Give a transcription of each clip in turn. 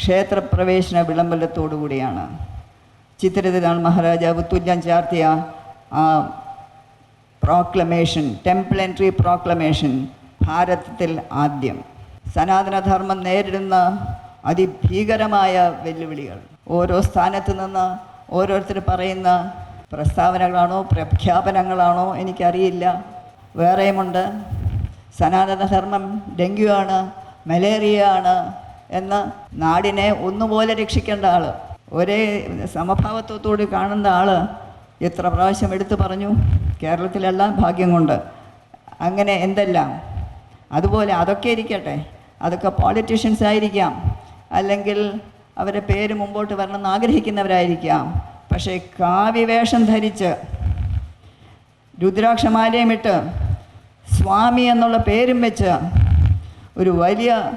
ക്ഷേത്രപ്രവേശന വിളംബരത്തോടുകൂടിയാണ്. കൂടിയാണ് ചിത്രതിനാൾ മഹാരാജാവ് തുല്യം ചാർത്തിയ ആ പ്രോക്ലമേഷൻ ടെമ്പിൾ എൻട്രി പ്രോക്ലമേഷൻ ഭാരതത്തിൽ ആദ്യം. സനാതനധർമ്മം നേരിടുന്ന അതിഭീകരമായ വെല്ലുവിളികൾ. ഓരോ സ്ഥാനത്ത് നിന്ന് ഓരോരുത്തർ പറയുന്ന പ്രസ്താവനകളാണോ പ്രഖ്യാപനങ്ങളാണോ എനിക്കറിയില്ല. വേറെയുമുണ്ട്. സനാതനധർമ്മം ഡെങ്കു ആണ് മലേറിയ ആണ് എന്ന് നാടിനെ ഒന്നുപോലെ രക്ഷിക്കേണ്ട ആൾ ഒരേ സമഭാവത്വത്തോട് കാണുന്ന ആൾ എത്ര പ്രാവശ്യം എടുത്തു പറഞ്ഞു കേരളത്തിലെല്ലാം ഭാഗ്യം കൊണ്ട്. അങ്ങനെ എന്തെല്ലാം? അതുപോലെ അതൊക്കെ ഇരിക്കട്ടെ. അതൊക്കെ പോളിറ്റീഷ്യൻസ് ആയിരിക്കാം. അല്ലെങ്കിൽ അവരുടെ പേര് മുമ്പോട്ട് വരണമെന്ന് ആഗ്രഹിക്കുന്നവരായിരിക്കാം. പക്ഷേ കാവ്യവേഷം ധരിച്ച് രുദ്രാക്ഷമാലയമിട്ട് സ്വാമി എന്നുള്ള പേരും വെച്ച് ഒരു വലിയ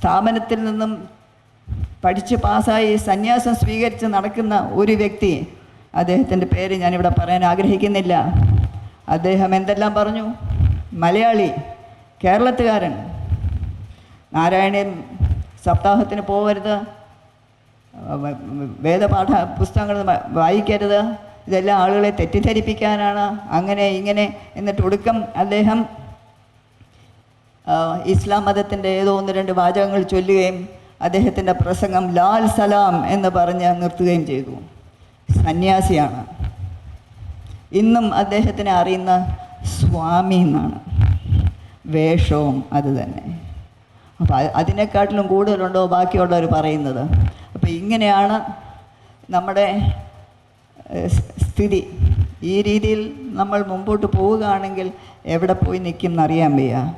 സ്ഥാപനത്തിൽ നിന്നും പഠിച്ച് പാസ്സായി സന്യാസം സ്വീകരിച്ച് നടക്കുന്ന ഒരു വ്യക്തി അദ്ദേഹത്തിന്റെ പേര് ഞാനിവിടെ പറയാൻ ആഗ്രഹിക്കുന്നില്ല. അദ്ദേഹം എന്തെല്ലാം പറഞ്ഞു? മലയാളി കേരളത്തുകാരൻ. നാരായണൻ സപ്താഹത്തിന് പോകരുത് വേദപാഠ പുസ്തകങ്ങൾ വായിക്കരുത്. ഇതെല്ലാം ആളുകളെ തെറ്റിദ്ധരിപ്പിക്കാനാണ്. അങ്ങനെ ഇങ്ങനെ എന്നിട്ട് ഒടുക്കം അദ്ദേഹം ഇസ്ലാം മതത്തിന്റെ ഏതോ ഒന്ന് രണ്ട് വാചകങ്ങൾ ചൊല്ലുകയും അദ്ദേഹത്തിന്റെ പ്രസംഗം ലാൽ സലാം എന്ന് പറഞ്ഞ് നിർത്തുകയും ചെയ്തു. സന്യാസിയാണ്. ഇന്നും അദ്ദേഹത്തിനെ അറിയുന്ന സ്വാമി എന്നാണ്. വേഷവും അത് തന്നെ. അപ്പോൾ അതിനെക്കാട്ടിലും കൂടുതലുണ്ടോ ബാക്കിയുള്ളവർ പറയുന്നത്? അപ്പോൾ ഇങ്ങനെയാണ് നമ്മുടെ സ്ഥിതി. ഈ രീതിയിൽ നമ്മൾ മുമ്പോട്ട് പോവുകയാണെങ്കിൽ എവിടെ പോയി നിൽക്കും എന്നറിയാൻ വയ്യ.